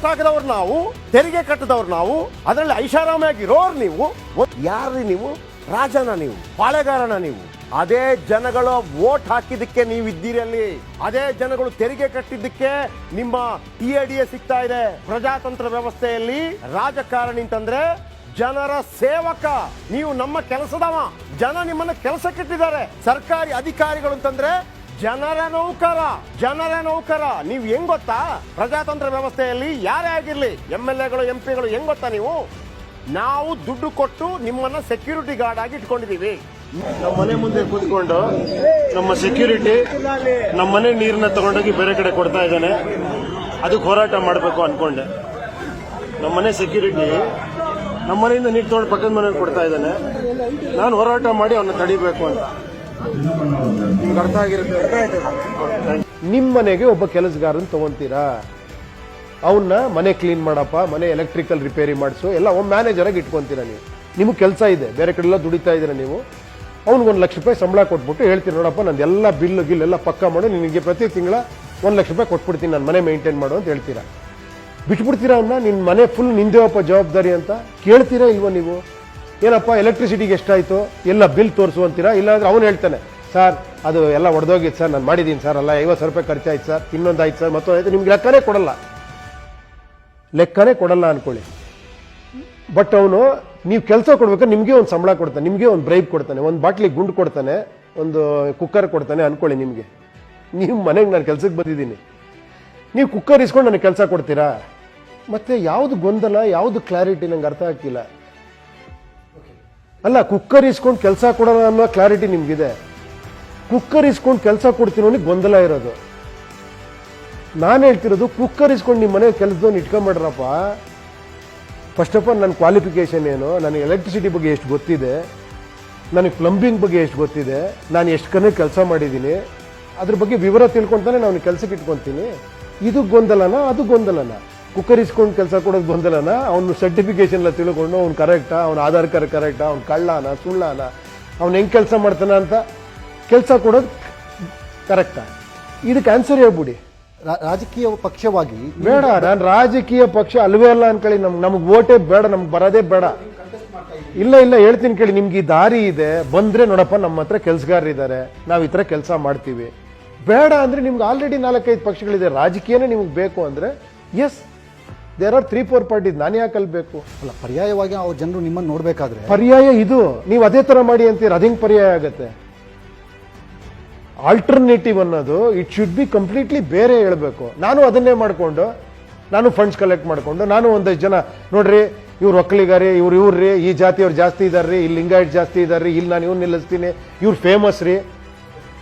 Vote ಹಾಕಿದವ್ರು ನಾವು, ತೆರಿಗೆ ಕಟ್ಟದವ್ರು ನಾವು, ಅದರಲ್ಲಿ ಐಷಾರಾಮಿಯಾಗಿ ಇರೋರು ನೀವು ಯಾರ್ರಿ ನೀವು? ರಾಜನ ನೀವು, ಪಾಳೆಗಾರನ ನೀವು. ಅದೇ ಜನಗಳು ವೋಟ್ ಹಾಕಿದ್ದಕ್ಕೆ ನೀವು ಇದ್ದೀರಿ ಅಲ್ಲಿ. ಅದೇ ಜನಗಳು ತೆರಿಗೆ ಕಟ್ಟಿದ್ದಕ್ಕೆ ನಿಮ್ಮ ಟಿ ಎ ಡಿ ಎ ಸಿಗ್ತಾ ಇದೆ. ಪ್ರಜಾತಂತ್ರ ವ್ಯವಸ್ಥೆಯಲ್ಲಿ ರಾಜಕಾರಣಿ ಅಂತಂದ್ರೆ ಜನರ ಸೇವಕ. ನೀವು ನಮ್ಮ ಕೆಲಸದವ. ಜನ ನಿಮ್ಮನ್ನ ಕೆಲಸಕ್ಕೆ ಕಟ್ಟಿದ್ದಾರೆ ಸರ್ಕಾರಿ ಅಧಿಕಾರಿಗಳು ಅಂತಂದ್ರೆ ಜನರ ನೌಕರ ಜನರ ನೌಕರ ನೀವು ಹೆಂಗ್ ಗೊತ್ತಾ? ಪ್ರಜಾತಂತ್ರ ವ್ಯವಸ್ಥೆಯಲ್ಲಿ ಯಾರೇ ಆಗಿರ್ಲಿ, ಎಂ ಎಲ್ ಎಗಳು, ಎಂ ಪಿಗಳು ಹೆಂಗ್ ಗೊತ್ತಾ ನೀವು? ನಾವು ದುಡ್ಡು ಕೊಟ್ಟು ನಿಮ್ಮನ್ನ ಸೆಕ್ಯೂರಿಟಿ ಗಾರ್ಡ್ ಆಗಿ ಇಟ್ಕೊಂಡಿದೀವಿ. ನಮ್ಮ ಮನೆ ಮುಂದೆ ಕೂತ್ಕೊಂಡು ನಮ್ಮ ಸೆಕ್ಯೂರಿಟಿ ನಮ್ಮ ಮನೆ ನೀರನ್ನ ತಗೊಂಡೋಗಿ ಬೇರೆ ಕಡೆ ಕೊಡ್ತಾ ಇದ್ದಾನೆ. ಅದಕ್ಕೆ ಹೋರಾಟ ಮಾಡಬೇಕು ಅನ್ಕೊಂಡೆ. ನಮ್ಮ ಮನೆ ಸೆಕ್ಯೂರಿಟಿ ನಮ್ಮ ಮನೆಯಿಂದ ನೀರು ತಗೊಂಡು ಪಕ್ಕದ ಮನೆಗೆ ಕೊಡ್ತಾ ಇದ್ದಾನೆ. ನಾನು ಹೋರಾಟ ಮಾಡಿ ಅವನ್ನ ತಡಿಬೇಕು ಅಂತ. ನಿಮ್ಗೆ ನಿಮ್ಮ ಮನೆಗೆ ಒಬ್ಬ ಕೆಲಸಗಾರನ್ ತಗೊಂತೀರಾ? ಅವನ್ನ ಮನೆ ಕ್ಲೀನ್ ಮಾಡಪ್ಪ, ಮನೆ ಎಲೆಕ್ಟ್ರಿಕಲ್ ರಿಪೇರಿ ಮಾಡಿಸು, ಎಲ್ಲ ಒಬ್ಬ ಮ್ಯಾನೇಜರ್ ಆಗಿ ಇಟ್ಕೊಂತೀರಾ ನೀವು? ನಿಮಗೆ ಕೆಲಸ ಇದೆ, ಬೇರೆ ಕಡೆ ಎಲ್ಲ ದುಡಿತಾ ಇದ್ದೀರಾ ನೀವು? ಅವ್ನಿಗೊಂದು ಲಕ್ಷ ರೂಪಾಯಿ ಸಂಬಳ ಕೊಟ್ಬಿಟ್ಟು ಹೇಳ್ತೀನಿ ನೋಡಪ್ಪ, ನಂದು ಎಲ್ಲ ಬಿಲ್ ಗಿಲ್ ಎಲ್ಲ ಪಕ್ಕ ಮಾಡು, ನಿನಗೆ ಪ್ರತಿ ತಿಂಗಳ ಒಂದು ಲಕ್ಷ ರೂಪಾಯಿ ಕೊಟ್ಬಿಡ್ತೀನಿ, ನಾನು ಮನೆ ಮೇಂಟೈನ್ ಮಾಡು ಅಂತ ಹೇಳ್ತೀರಾ? ಬಿಟ್ಬಿಡ್ತೀರಾ ಅವನ್ನ ನಿನ್ನ ಮನೆ ಫುಲ್ ನಿಂದೇವಪ್ಪ ಜವಾಬ್ದಾರಿ ಅಂತ? ಕೇಳ್ತೀರಾ ಇಲ್ವೋ ನೀವು? ಏನಪ್ಪ ಎಲೆಕ್ಟ್ರಿಸಿಟಿಗೆ ಎಷ್ಟಾಯಿತು? ಎಲ್ಲ ಬಿಲ್ ತೋರಿಸು ಅಂತೀರಾ? ಇಲ್ಲಾಂದ್ರೆ ಅವನು ಹೇಳ್ತಾನೆ ಸರ್ ಅದು ಎಲ್ಲ ಒಡೆದೋಗಿತ್ತು ಸರ್ ನಾನು ಮಾಡಿದ್ದೀನಿ ಸರ್ ಅಲ್ಲ, ಐವತ್ತು ಸಾವಿರ ರೂಪಾಯಿ ಖರ್ಚಾಯ್ತು ಸರ್ ಇನ್ನೊಂದು ಆಯ್ತು ಸರ್ ಮತ್ತೊಂದು ಆಯಿತು. ನಿಮ್ಗೆ ಲೆಕ್ಕನೇ ಕೊಡಲ್ಲ. ಲೆಕ್ಕನೇ ಕೊಡಲ್ಲ ಅನ್ಕೊಳ್ಳಿ. ಬಟ್ ಅವನು, ನೀವು ಕೆಲಸ ಕೊಡ್ಬೇಕಾದ್ರೆ ನಿಮಗೆ ಒಂದು ಸಂಬಳ ಕೊಡ್ತಾನೆ, ನಿಮಗೆ ಒಂದು ಬ್ರೈಬ್ ಕೊಡ್ತಾನೆ, ಒಂದು ಬಾಟ್ಲಿ ಗುಂಡು ಕೊಡ್ತಾನೆ, ಒಂದು ಕುಕ್ಕರ್ ಕೊಡ್ತಾನೆ ಅನ್ಕೊಳ್ಳಿ ನಿಮಗೆ. ನೀವು ಮನೆಗೆ ನಾನು ಕೆಲಸಕ್ಕೆ ಬಂದಿದ್ದೀನಿ. ನೀವು ಕುಕ್ಕರ್ ಇಸ್ಕೊಂಡು ನನಗೆ ಕೆಲಸ ಕೊಡ್ತೀರಾ? ಮತ್ತೆ ಯಾವುದು ಗೊಂದಲ, ಯಾವುದು ಕ್ಲಾರಿಟಿ ನಂಗೆ ಅರ್ಥ ಆಗ್ತಿಲ್ಲ. ಅಲ್ಲ, ಕುಕ್ಕರ್ ಇಸ್ಕೊಂಡು ಕೆಲಸ ಕೊಡೋಣ ಅನ್ನೋ ಕ್ಲಾರಿಟಿ ನಿಮಗಿದೆ. ಕುಕ್ಕರ್ ಇಸ್ಕೊಂಡು ಕೆಲಸ ಕೊಡ್ತೀನಿ ಗೊಂದಲ ಇರೋದು. ನಾನು ಹೇಳ್ತಿರೋದು, ಕುಕ್ಕರ್ ಇಸ್ಕೊಂಡು ನಿಮ್ಮ ಮನೆ ಕೆಲಸದವ್ನು ಇಟ್ಕೊಂಬಿಡ್ರಪ್ಪ ಫಸ್ಟ್ ಆಫ್ ಆಲ್ ನನ್ನ ಕ್ವಾಲಿಫಿಕೇಷನ್ ಏನು ನನಗೆ ಎಲೆಕ್ಟ್ರಿಸಿಟಿ ಬಗ್ಗೆ ಎಷ್ಟು ಗೊತ್ತಿದೆ ನನಗೆ ಪ್ಲಂಬಿಂಗ್ ಬಗ್ಗೆ ಎಷ್ಟು ಗೊತ್ತಿದೆ, ನಾನು ಎಷ್ಟು ಕಡೆ ಕೆಲಸ ಮಾಡಿದ್ದೀನಿ, ಅದ್ರ ಬಗ್ಗೆ ವಿವರ ತಿಳ್ಕೊಂತಾನೆ ನಾನು ಕೆಲಸಕ್ಕೆ ಇಟ್ಕೊತೀನಿ. ಇದು ಗೊಂದಲನ, ಅದು ಗೊಂದಲನ? ಕುಕ್ಕರ್ ಇಸ್ಕೊಂಡು ಕೆಲಸ ಕೊಡೋದು ಬಂದಲ್ಲನ ಅವನು ಸರ್ಟಿಫಿಕೇಶನ್ ಎಲ್ಲ ತಿಳ್ಕೊಂಡು ಅವ್ನು ಕರೆಕ್ಟಾ ಅವ್ನ ಆಧಾರ್ ಕಾರ್ಡ್ ಕರೆಕ್ಟಾ ಅವ್ನು ಕಳ್ಳನ ಸುಳ್ಳನ ಅವ್ನು ಹೆಂಗೆ ಕೆಲಸ ಮಾಡ್ತಾನ ಅಂತ ಕೆಲಸ ಕೊಡೋದು ಕರೆಕ್ಟಾ ಇದಕ್ಕೆ ಆನ್ಸರ್ ಹೇಳ್ಬಿಡಿ. ರಾಜಕೀಯ ಪಕ್ಷವಾಗಿ ಬೇಡ ನಾನು ರಾಜಕೀಯ ಪಕ್ಷ ಅಲ್ವೇ ಅಲ್ಲ ಅನ್ಕೊಳ್ಳಿ ನಮ್ಗೆ ನಮ್ಗೆ ಓಟೇ ಬೇಡ ನಮ್ಗೆ ಬರೋದೇ ಬೇಡ. ಇಲ್ಲ ಇಲ್ಲ ಹೇಳ್ತೀನಿ ಕೇಳಿ ನಿಮ್ಗೆ ಈ ದಾರಿ ಇದೆ ಬಂದರೆ ನೋಡಪ್ಪ ನಮ್ಮ ಹತ್ರ ಕೆಲಸಗಾರರಿದ್ದಾರೆ ನಾವು ಈ ಥರ ಕೆಲಸ ಮಾಡ್ತೀವಿ. ಬೇಡ ಅಂದರೆ ನಿಮ್ಗೆ ಆಲ್ರೆಡಿ ನಾಲ್ಕೈದು ಪಕ್ಷಗಳಿದೆ ರಾಜಕೀಯನೇ ನಿಮ್ಗೆ ಬೇಕು ಅಂದರೆ yes there are three four parties ನಾನು ಯಾಕೆ ಕಲ್ಬೇಕು ಅಲ್ಲ ಪರ್ಯಾಯವಾಗಿ ಅವ್ರ ಜನರು ನಿಮ್ಮನ್ನು ನೋಡ್ಬೇಕಾದ್ರೆ ಪರ್ಯಾಯ ಇದು. ನೀವು ಅದೇ ತರ ಮಾಡಿ ಅಂತೀರ ಅದ್ ಪರ್ಯಾಯ ಆಗತ್ತೆ? ಆಲ್ಟರ್ನೇಟಿವ್ ಅನ್ನೋದು ಇಟ್ ಶುಡ್ ಬಿ ಕಂಪ್ಲೀಟ್ಲಿ ಬೇರೆ ಹೇಳಬೇಕು. ನಾನು ಅದನ್ನೇ ಮಾಡಿಕೊಂಡು ನಾನು ಫಂಡ್ಸ್ ಕಲೆಕ್ಟ್ ಮಾಡಿಕೊಂಡು ನಾನು ಒಂದಷ್ಟು ಜನ ನೋಡ್ರಿ ಇವ್ರು ಒಕ್ಕಲಿಗಾರಿ ಇವ್ರು ಇವ್ರಿ ಈ ಜಾತಿಯವ್ರು ಜಾಸ್ತಿ ಇದಾರ್ರಿ ಇಲ್ಲಿ ಲಿಂಗಾಯಟ್ ಜಾಸ್ತಿ ಇದಾರ್ರಿ ಇಲ್ಲಿ ನಾನು ಇವ್ರು ನಿಲ್ಲಿಸ್ತೀನಿ ಇವ್ರು ಫೇಮಸ್ ರೀ.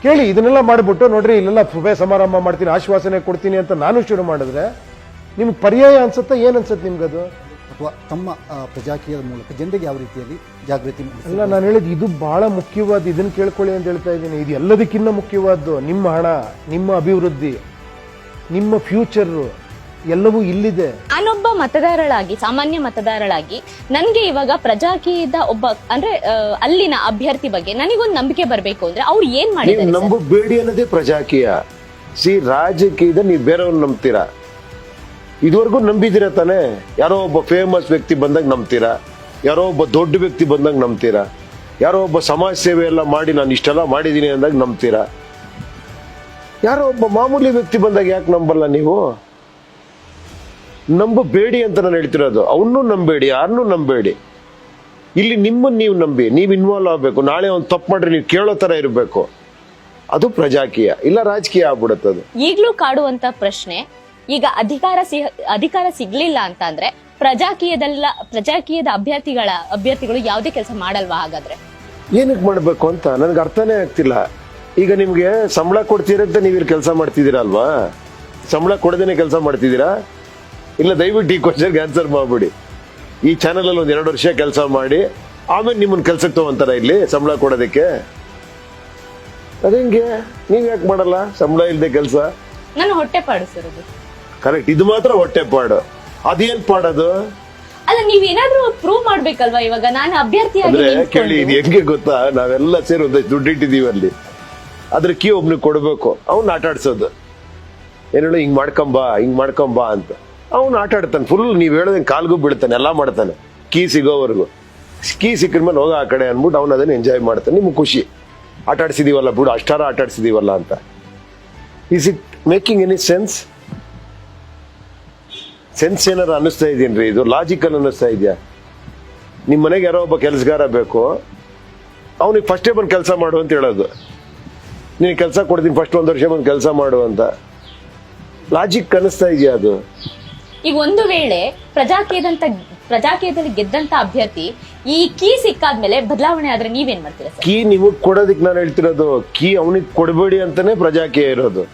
ಕೇಳಿ ಇದನ್ನೆಲ್ಲ ಮಾಡಿಬಿಟ್ಟು ನೋಡ್ರಿ ಇಲ್ಲೆಲ್ಲ ಸಭೆ ಸಮಾರಂಭ ಮಾಡ್ತೀನಿ ಆಶ್ವಾಸನೆ ಕೊಡ್ತೀನಿ ಅಂತ ನಾನು ಶುರು ಮಾಡಿದ್ರೆ ನಿಮ್ಗೆ ಪರ್ಯಾಯ ಅನ್ಸುತ್ತೆ ಏನ್ ಅನ್ಸುತ್ತೆ ನಿಮ್ಗದು ಅಥವಾ ತಮ್ಮ ಪ್ರಜಾಕೀಯದ ಮೂಲಕ ಜನರಿಗೆ ಯಾವ ರೀತಿಯಲ್ಲಿ ಜಾಗೃತಿ ಅಲ್ಲ ನಾನು ಹೇಳಿದ್ ಇದು ಬಹಳ ಮುಖ್ಯವಾದ ಇದನ್ನು ಕೇಳ್ಕೊಳ್ಳಿ ಅಂತ ಹೇಳ್ತಾ ಇದ್ದೀನಿ. ಇದು ಎಲ್ಲದಕ್ಕಿಂತ ಮುಖ್ಯವಾದ್ದು ನಿಮ್ಮ ಹಣ ನಿಮ್ಮ ಅಭಿವೃದ್ಧಿ ನಿಮ್ಮ ಫ್ಯೂಚರ್ ಎಲ್ಲವೂ ಇಲ್ಲಿದೆ. ನಾನೊಬ್ಬ ಮತದಾರಳಾಗಿ ಸಾಮಾನ್ಯ ಮತದಾರಳಾಗಿ ನನ್ಗೆ ಇವಾಗ ಪ್ರಜಾಕೀಯದ ಒಬ್ಬ ಅಂದ್ರೆ ಅಲ್ಲಿನ ಅಭ್ಯರ್ಥಿ ಬಗ್ಗೆ ನನಗೊಂದು ನಂಬಿಕೆ ಬರಬೇಕು ಅಂದ್ರೆ ಅವ್ರು ಏನ್ ನೀವು ಮಾಡಿದ್ದಾರೆ? ನಂಬಬೇಡಿ ಅನ್ನೋದೇ ಪ್ರಜಾಕೀಯ. ಸಿ ರಾಜಕೀಯದ ನೀವು ಬೇರೆಯವ್ರನ್ನ ನಂಬ್ತೀರಾ? ಇದುವರೆಗೂ ನಂಬಿದಿರ ತಾನೆ? ಯಾರೋ ಒಬ್ಬ ಫೇಮಸ್ ವ್ಯಕ್ತಿ ಬಂದಾಗ ನಂಬ್ತೀರಾ? ಯಾರೋ ಒಬ್ಬ ದೊಡ್ಡ ವ್ಯಕ್ತಿ ಬಂದಾಗ ನಂಬ್ತೀರಾ? ಯಾರೋ ಒಬ್ಬ ಸಮಾಜ ಸೇವೆ ಎಲ್ಲ ಮಾಡಿ ನಾನು ಇಷ್ಟೆಲ್ಲ ಮಾಡಿದ್ದೀನಿ ಅಂದಾಗ ನಂಬ್ತೀರಾ? ಯಾರೋ ಒಬ್ಬ ಮಾಮೂಲಿ ವ್ಯಕ್ತಿ ಬಂದಾಗ ಯಾಕೆ ನಂಬಲ್ಲ ನೀವು? ನಂಬಬೇಡಿ ಅಂತ ನಾನು ಹೇಳ್ತಿರೋದು. ಅವನ್ನೂ ನಂಬೇಡಿ, ಯಾರನ್ನೂ ನಂಬೇಡಿ. ಇಲ್ಲಿ ನಿಮ್ಮನ್ನ ನೀವು ನಂಬಿ, ನೀವು ಇನ್ವಾಲ್ವ್ ಆಗಬೇಕು. ನಾಳೆ ಒಂದು ತಪ್ಪು ಮಾಡ್ರಿ ನೀವು ಕೇಳೋ ತರ ಇರಬೇಕು. ಅದು ಪ್ರಜಾಕೀಯ. ಇಲ್ಲ ರಾಜಕೀಯ ಆಗ್ಬಿಡುತ್ತದು ಈಗಲೂ ಈಗ್ಲೂ ಕಾಡುವಂತ ಪ್ರಶ್ನೆ ಈಗ ಅಧಿಕಾರ ಸಿ ಅಧಿಕಾರ ಸಿಗ್ಲಿಲ್ಲ ಅಂತ ಅಂದ್ರೆ ಪ್ರಜಾಕೀಯದಲ್ಲ ಪ್ರಜಾಕೀಯದ ಅಭ್ಯರ್ಥಿಗಳ ಅಭ್ಯರ್ಥಿಗಳು ಯಾವುದೇ ಕೆಲಸ ಮಾಡಲ್ವಾ ಹಾಗಾದ್ರೆ? ಏನಕ್ಕೆ ಮಾಡಬೇಕು ಅಂತ? ನನ್ಗೆ ಅರ್ಥನೇ ಆಗ್ತಿಲ್ಲ. ಈಗ ನಿಮ್ಗೆ ಸಂಬಳ ಕೊಡ್ತೀರಂತ ನೀವು ಇಲ್ಲಿ ಕೆಲಸ ಮಾಡ್ತಿದ್ದೀರಾ ಅಲ್ವಾ? ಸಂಬಳ ಕೊಡದೇನೆ ಕೆಲಸ ಮಾಡ್ತಿದ್ದೀರಾ? ಇಲ್ಲ ದಯವಿಟ್ಟು ಈ ಕ್ವಶನ್ಗೆ ಆನ್ಸರ್ ಮಾಡ್ಬಿಡಿ. ಈ ಚಾನಲ್ ಅಲ್ಲಿ ಒಂದ್ ಎರಡು ವರ್ಷ ಕೆಲಸ ಮಾಡಿ ಆಮೇಲೆ ನಿಮ್ಮನ್ನ ಕೆಲ್ಸಕ್ಕೆ ತಗೊಂತಾರ ಇಲ್ಲಿ ಸಂಬಳ ಕೊಡೋದಕ್ಕೆ? ಅದಂಗೆ? ನೀವ್ ಯಾಕೆ ಮಾಡಲ್ಲ? ಸಂಬಳ ಇಲ್ಲದೆ ಕೆಲಸ? ನಾನು ಹೊಟ್ಟೆ ಪಾಡಿಸಿರೋದು ಕರೆಕ್ಟ್. ಇದು ಮಾತ್ರ ಹೊಟ್ಟೆ ಪಾಡು. ಅದೇನ್ ಪಾಡದು? ಅಲ್ಲ ನೀವೇನಾದ್ರೂ ಪ್ರೂವ್ ಮಾಡ್ಬೇಕಲ್ವಾ ಇವಾಗ? ನಾನು ಅಭ್ಯರ್ಥಿ ಅಂದ್ರೆ ಕೇಳಿ ಇದು ಹೆಂಗೆ ಗೊತ್ತಾ? ನಾವೆಲ್ಲ ಸೇರಿ ಒಂದಷ್ಟು ದುಡ್ಡು ಇಟ್ಟಿದೀವಿ ಅಲ್ಲಿ. ಅದ್ರ ಕೀ ಒಬ್ನಿಗೆ ಕೊಡ್ಬೇಕು. ಅವ್ನ ಆಟ ಆಡ್ಸೋದು. ಏನ್ ಹೇಳು ಹಿಂಗ್ ಮಾಡ್ಕೊಂಬಾ ಹಿಂಗ್ ಮಾಡ್ಕೊಂಬಾ ಅಂತ. ಅವ್ನು ಆಟ ಆಡ್ತಾನೆ. ಫುಲ್ ನೀವ್ ಹೇಳೋದಂಗೆ ಕಾಲ್ಗೂ ಬೀಳ್ತಾನೆ ಎಲ್ಲ ಮಾಡ್ತಾನೆ. ಕೀ ಸಿಗೋವರೆಗೂ. ಕೀ ಸಿಕ್ಕಿದ್ಮೇಲೆ ಹೋಗ ಆ ಕಡೆ ಅಂದ್ಬಿಟ್ಟು ಅವ್ನು ಅದನ್ನ ಎಂಜಾಯ್ ಮಾಡ್ತಾನೆ. ನಿಮ್ಗೆ ಖುಷಿ. ಆಟ ಆಡ್ಸಿದೀವಲ್ಲ ಬಿಡು ಅಷ್ಟಾರ ಆಟ ಆಡ್ಸಿದೀವಲ್ಲ ಅಂತ. Is it making any sense sense ಏನಾರು ಅನ್ನಿಸ್ತಾ ಇದೀನಿ ಇದು ಲಾಜಿಕಲ್ ಅನ್ನಿಸ್ತಾ ಇದೆಯಾ? ನಿಮ್ಮ ಮನೆಗೆ ಯಾರೋ ಒಬ್ಬ ಕೆಲಸಗಾರ ಬೇಕು. ಅವನಿಗೆ ಫಸ್ಟೇ ಬಂದು ಕೆಲಸ ಮಾಡು ಅಂತ ಹೇಳೋದು. ನೀನು ಕೆಲಸ ಕೊಡ್ತೀನಿ ಫಸ್ಟ್ ಒಂದು ವರ್ಷ ಬಂದು ಕೆಲಸ ಮಾಡು ಅಂತ. ಲಾಜಿಕ್ ಅನ್ನಿಸ್ತಾ ಇದೆಯಾ ಅದು? ಈಗ ಒಂದು ವೇಳೆ ಪ್ರಜಾಕೀಯದಂತ ಪ್ರಜಾಕೀಯದಲ್ಲಿ ಗೆದ್ದಂತ ಅಭ್ಯರ್ಥಿ ಈ ಕೀ ಸಿಕ್ಕಾದ್ಮೇಲೆ ಬದಲಾವಣೆ ಆದ್ರೆ ನೀವೇನ್ ಮಾಡ್ತೀರಾ ಸರ್? ಕೀ ನಿಮಗ್ ಕೊಡೋದಕ್ಕೆ ನಾನು ಹೇಳ್ತಿರೋದು ಕೀ ಅವನಿಗೆ ಕೊಡಬೇಡಿ ಅಂತಾನೆ ಪ್ರಜಾಕೀಯ ಇರೋದು.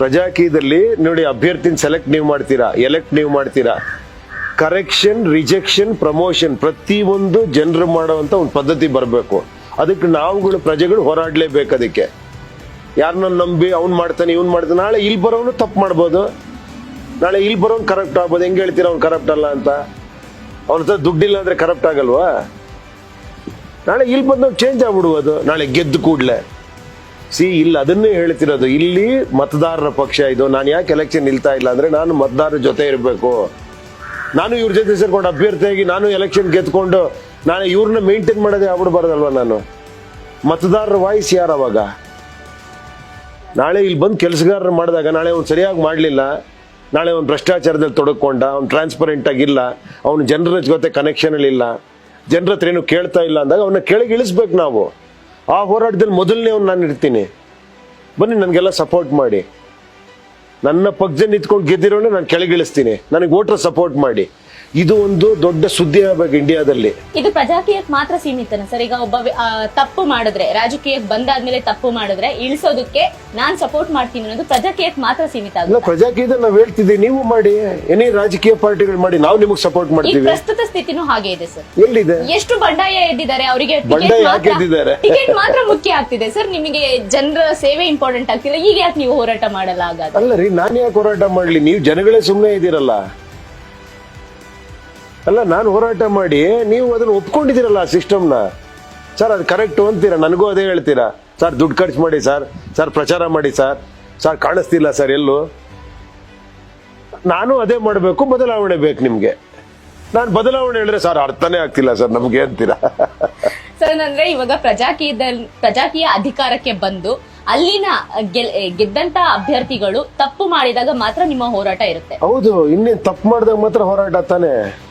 ಪ್ರಜಾಕೀಯದಲ್ಲಿ ನೋಡಿ ಅಭ್ಯರ್ಥಿನ ಸೆಲೆಕ್ಟ್ ನೀವು ಮಾಡ್ತೀರಾ ಎಲೆಕ್ಟ್ ನೀವು ಮಾಡ್ತೀರಾ? ಕರೆಕ್ಷನ್ ರಿಜೆಕ್ಷನ್ ಪ್ರಮೋಷನ್ ಪ್ರತಿಯೊಂದು ಜನರು ಮಾಡುವಂತ ಒಂದು ಪದ್ಧತಿ ಬರಬೇಕು. ಅದಕ್ಕೆ ನಾವುಗಳು ಪ್ರಜೆಗಳು ಹೋರಾಡ್ಲೇಬೇಕು ಅದಕ್ಕೆ. ಯಾರನ್ನ ನಂಬಿ ಅವ್ನು ಮಾಡ್ತಾನೆ, ಇವ್ನು ಮಾಡ್ತಾನೆ, ನಾಳೆ ಇಲ್ಲಿ ಬರೋನು ತಪ್ಪು ಮಾಡ್ಬೋದು. ನಾಳೆ ಇಲ್ಲಿ ಬರೋನು ಕರಪ್ಟ್ ಆಗ್ಬೋದು. ಹೆಂಗೆ ಹೇಳ್ತೀರ ಅವ್ನು ಕರಪ್ಟ್ ಅಲ್ಲ ಅಂತ? ಅವ್ರ ಹತ್ರ ದುಡ್ಡಿಲ್ಲ ಅಂದ್ರೆ ಕರಪ್ಟ್ ಆಗಲ್ವಾ? ನಾಳೆ ಇಲ್ಲಿ ಬಂದವ್ ಚೇಂಜ್ ಆಗ್ಬಿಡುವುದು ನಾಳೆ ಗೆದ್ದು ಕೂಡ್ಲೆ. ಸಿ, ಇಲ್ಲಿ, ಅದನ್ನೇ ಹೇಳ್ತಿರೋದು. ಇಲ್ಲಿ ಮತದಾರರ ಪಕ್ಷ ಇದು. ನಾನು ಯಾಕೆ ಎಲೆಕ್ಷನ್ ನಿಲ್ತಾ ಇಲ್ಲ ಅಂದ್ರೆ ನಾನು ಮತದಾರರ ಜೊತೆ ಇರಬೇಕು. ನಾನು ಇವ್ರ ಜೊತೆ ಸೇರ್ಕೊಂಡು ಅಭ್ಯರ್ಥಿಯಾಗಿ ನಾನು ಎಲೆಕ್ಷನ್ ಗೆದ್ಕೊಂಡು ನಾನು ಇವ್ರನ್ನ ಮೇಂಟೈನ್ ಮಾಡೋದೇ ಆಗ್ಬಿಡ್ಬಾರ್ದಲ್ವ ನಾನು? ಮತದಾರರ ವಾಯ್ಸ್ ಯಾರು ಅವಾಗ? ನಾಳೆ ಇಲ್ಲಿ ಬಂದು ಕೆಲಸಗಾರರು ಮಾಡಿದಾಗ ನಾಳೆ ಅವ್ನು ಸರಿಯಾಗಿ ಮಾಡಲಿಲ್ಲ. ನಾಳೆ ಅವ್ನು ಭ್ರಷ್ಟಾಚಾರದಲ್ಲಿ ತೊಡಕೊಂಡ, ಅವ್ನು ಟ್ರಾನ್ಸ್ಪರೆಂಟ್ ಆಗಿಲ್ಲ ಅವ್ನು ಜನರ ಜೊತೆ ಕನೆಕ್ಷನ್ ಇಲ್ಲ. ಜನರ ಹತ್ರ ಏನು ಕೇಳ್ತಾ ಇಲ್ಲ ಅಂದಾಗ ಅವನ್ನ ಕೆಳಗೆ ಇಳಿಸ್ಬೇಕು ನಾವು. ಆ ಹೋರಾಟದಲ್ಲಿ ಮೊದಲನೇ ನಾನು ಇರ್ತೀನಿ. ಬನ್ನಿ ನನಗೆಲ್ಲ ಸಪೋರ್ಟ್ ಮಾಡಿ. ನನ್ನ ಪಕ್ಷ ನಿಂತ್ಕೊಂಡು ಗೆದ್ದಿರೋನೆ ನಾನು ಕೆಳಗಿಳಿಸ್ತೀನಿ. ನನಗೆ ವೋಟರ್ ಸಪೋರ್ಟ್ ಮಾಡಿ. ಇದು ಒಂದು ದೊಡ್ಡ ಸುದ್ದಿ ಆಗ್ಬೇಕು ಇಂಡಿಯಾದಲ್ಲಿ. ಇದು ಪ್ರಜಾಕೀಯಕ್ಕೆ ಮಾತ್ರ ಸೀಮಿತನ ಸರ್? ಈಗ ಒಬ್ಬ ವ್ಯ- ಆ, ತಪ್ಪು ಮಾಡಿದ್ರೆ ರಾಜಕೀಯಕ್ಕೆ ಬಂದಾದ್ಮೇಲೆ ತಪ್ಪು ಮಾಡಿದ್ರೆ ಇಳಿಸೋದಕ್ಕೆ ನಾನ್ ಸಪೋರ್ಟ್ ಮಾಡ್ತೀನಿ ಅನ್ನೋದು ಪ್ರಜಾಕೀಯಕ್ಕೆ ಮಾತ್ರ ಸೀಮಿತ ಆಗುತ್ತೆ. ಪ್ರಜಾಕೀಯದ ನಾವು ಹೇಳ್ತಿದ್ದೀವಿ ನೀವು ಮಾಡಿ. ಏನೇ ರಾಜಕೀಯ ಪಾರ್ಟಿಗಳು ಮಾಡಿ ನಾವು ನಿಮಗೆ ಸಪೋರ್ಟ್ ಈಗ ಮಾಡ್ತೀವಿ. ಪ್ರಸ್ತುತ ಸ್ಥಿತಿನೂ ಹಾಗೆ ಇದೆ ಸರ್. ಎಲ್ಲಿದೆ? ಎಷ್ಟು ಬಂಡಾಯ ಎದ್ದಿದ್ದಾರೆ ಅವರಿಗೆ ಬಂಡಾಯ ಯಾಕೆ ಎದ್ದಿದ್ದಾರೆ? ಟಿಕೆಟ್ ಮಾತ್ರ ಮುಖ್ಯ ಆಗ್ತಿದೆ ಸರ್. ನಿಮಗೆ ಜನರ ಸೇವೆ ಇಂಪಾರ್ಟೆಂಟ್ ಆಗ್ತಿಲ್ಲ. ಈಗ ಯಾಕೆ ನೀವು ಹೋರಾಟ ಮಾಡಲ್ಲ ಹಾಗಾದ್ರೆ? ಅಲ್ಲ ರೀ ನಾನು ಯಾಕೆ ಹೋರಾಟ ಮಾಡ್ಲಿ? ನೀವು ಜನಗಳೇ ಸುಮ್ಮನೆ ಇದ್ದೀರಲ್ಲ. ಅಲ್ಲ, ನಾನು ಹೋರಾಟ ಮಾಡಿ ನೀವು ಅದನ್ನ ಒಪ್ಕೊಂಡಿದ್ದೀರಲ್ಲ ಆ ಸಿಸ್ಟಮ್ನ. ಸರ್, ಅದು ಕರೆಕ್ಟ್ ಅಂತೀರಾ? ನನಗೂ ಅದೇ ಹೇಳ್ತೀರಾ? ಸರ್, ದುಡ್ಡು ಖರ್ಚು ಮಾಡಿ ಸರ್. ಸರ್, ಪ್ರಚಾರ ಮಾಡಿ ಸರ್. ಸರ್, ಕಾಣಿಸ್ತಿಲ್ಲ ಸರ್ ಎಲ್ಲೂ. ನಾನು ಅದೇ ಮಾಡಬೇಕು, ಬದಲಾವಣೆ ಬೇಕು ನಿಮ್ಗೆ. ನಾನು ಬದಲಾವಣೆ ಹೇಳಿದ್ರೆ ಸರ್ ಅರ್ಥನೇ ಆಗ್ತಿಲ್ಲ ಸರ್ ನಮ್ಗೆ ಅಂತೀರಾ? ಸರ್ ಅಂದ್ರೆ ಇವಾಗ ಪ್ರಜಾಕೀಯದಲ್ಲಿ ಪ್ರಜಾಕೀಯ ಅಧಿಕಾರಕ್ಕೆ ಬಂದು ಅಲ್ಲಿನ ಗೆದ್ದಂತ ಅಭ್ಯರ್ಥಿಗಳು ತಪ್ಪು ಮಾಡಿದಾಗ ಮಾತ್ರ ನಿಮ್ಮ ಹೋರಾಟ ಇರುತ್ತೆ. ಹೌದು ಇನ್ನೇನ್ ತಪ್ಪು ಮಾಡಿದಾಗ ಮಾತ್ರ ಹೋರಾಟ ತಾನೆ?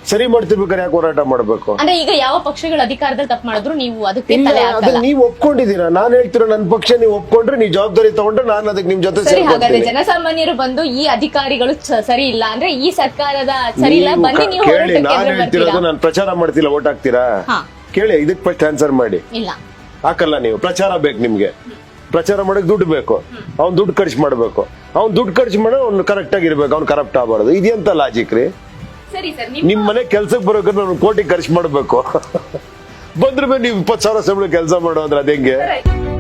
ಸರಿ ಮಾಡ್ತಿರ್ಬೇಕಾದ್ರೆ ಯಾಕೆ ಹೋರಾಟ ಮಾಡಬೇಕು? ಅಂದ್ರೆ ಈಗ ಯಾವ ಪಕ್ಷಗಳ ಅಧಿಕಾರದಲ್ಲಿ ತಪ್ಪು ಮಾಡಿದ್ರು ನೀವು ಅದಕ್ಕೆ ತಲೆ ಅದನ್ನ ನೀವು ಒಪ್ಕೊಂಡಿದ್ದೀರಾ? ನಾನು ಹೇಳ್ತಿರೋ ನನ್ನ ಪಕ್ಷ ನೀವು ಒಪ್ಕೊಂಡ್ರೆ ನೀವು ಜವಾಬ್ದಾರಿ ತಗೊಂಡ್ರೆ ನಾನು ಅದಕ್ಕೆ ನಿಮ್ ಜೊತೆ ಸರಿ ಹಾಗಾದ್ರೆ ಸೇರ್ಕೊಳ್ತೀನಿ ಜನಸಾಮಾನ್ಯರು ಬಂದು ಈ ಅಧಿಕಾರಿಗಳು ಸ- ಸರಿ ಇಲ್ಲ ಅಂದ್ರೆ ಈ ಸರ್ಕಾರದ ಸರಿ ಇಲ್ಲ ನೀವು ಬನ್ನಿ ನೀವು ಹೇಳಿ ಹೋರಾಟಕ್ಕೆ ನಾನು ಹೇಳ್ತಿರೋದು ನಾನು ಪ್ರಚಾರ ಮಾಡ್ತಿಲ್ಲ ಓಟ್ ಹಾಕ್ತೀರಾ? ಹಾ. ಕೇಳಿ ಇದಕ್ಕೆ ಫಸ್ಟ್ ಆನ್ಸರ್ ಮಾಡಿ. ಇಲ್ಲ. ಹಾಕಲ್ಲ ನೀವು ಪ್ರಚಾರ ಬೇಕು ನಿಮ್ಗೆ. ಪ್ರಚಾರ ಮಾಡಕ್ ದುಡ್ಡು ಬೇಕು. ಅವ್ನು ದುಡ್ಡು ಖರ್ಚು ಮಾಡಬೇಕು. ಅವ್ನು ದುಡ್ಡು ಖರ್ಚು ಮಾಡೋ ಅವ್ನು ಕರೆಕ್ಟ್ ಆಗಿರ್ಬೇಕು ಅವ್ನು ಕರಪ್ಟ್ ಆಗಬಾರ್ದು. ಇದೆಂತ ಲಾಜಿಕ್ ರೀ? ಸರಿ ಸರ್ ನಿಮ್ ಮನೆ ಕೆಲ್ಸಕ್ಕೆ ಬರೋಕೆ ನಾನು ಕೋಟಿ ಖರ್ಚು ಮಾಡಬೇಕು. ಬಂದ್ರೆ ಮೇಲೆ ನೀವು ಇಪ್ಪತ್ತು ಸಾವಿರ ಸಂಬಳ ಕೆಲಸ ಮಾಡೋ ಅಂದ್ರೆ ಅದ್ ಹೆಂಗೆ? ನಿಮ್ಮ